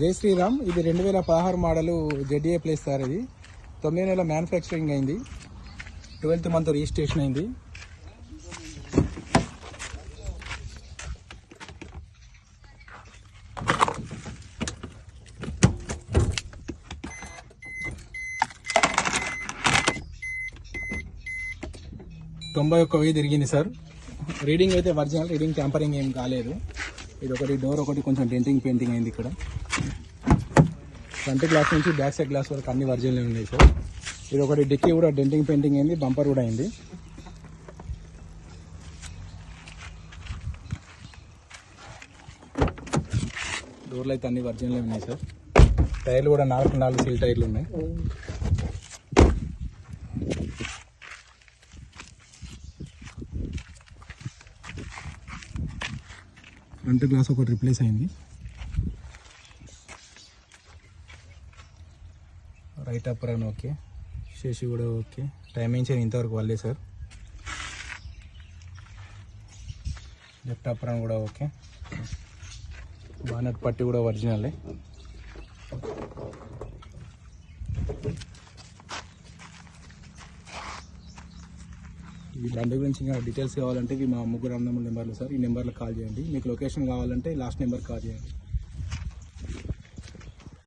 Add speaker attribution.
Speaker 1: జై శ్రీరామ్. ఇది రెండు వేల పదహారు మోడలు జెడ్ఏ ప్లేస్ సార్ ఇది. తొమ్మిది నెలల మ్యానుఫ్యాక్చరింగ్ అయింది. ట్వెల్త్ మంత్ రిజిస్ట్రేషన్ అయింది. తొంభై ఒక్క వెయ్యి తిరిగింది సార్. రీడింగ్ అయితే ఒరిజినల్ రీడింగ్ ట్యాంపరింగ్ ఏం కాలేదు. ఇది ఒకటి డోర్ ఒకటి కొంచెం డెంటింగ్ పెయింటింగ్ అయింది ఇక్కడ. ఫ్రంట్ గ్లాస్ నుంచి బ్యాక్ సైడ్ గ్లాస్ వరకు అన్ని వర్జన్లు ఉన్నాయి సార్ ఇది ఒకటి డిక్కీ కూడా డెంటింగ్ పెయింటింగ్ అయింది బంపర్ కూడా అయింది. డోర్లు అయితే అన్ని వర్జన్లే ఉన్నాయి సార్ టైర్లు కూడా నాలుగు నాలుగు సీల్ టైర్లు ఉన్నాయి. ఫ్రంట్ గ్లాస్ ఒకటి రిప్లేస్ అయింది. రైట్ ఓకే శేషి కూడా ఓకే టైమింగ్ చేయని ఇంతవరకు వాళ్ళే సార్ లెఫ్ట్ కూడా ఓకే బానట్ పట్టి కూడా ఒరిజినలే ఈ బండి గురించి ఇంకా డీటెయిల్స్ కావాలంటే ఇవి మా ముగ్గురు అన్నముల నెంబర్లు సార్ ఈ నెంబర్లో కాల్ చేయండి. మీకు లొకేషన్ కావాలంటే లాస్ట్ నెంబర్ కాల్ చేయండి.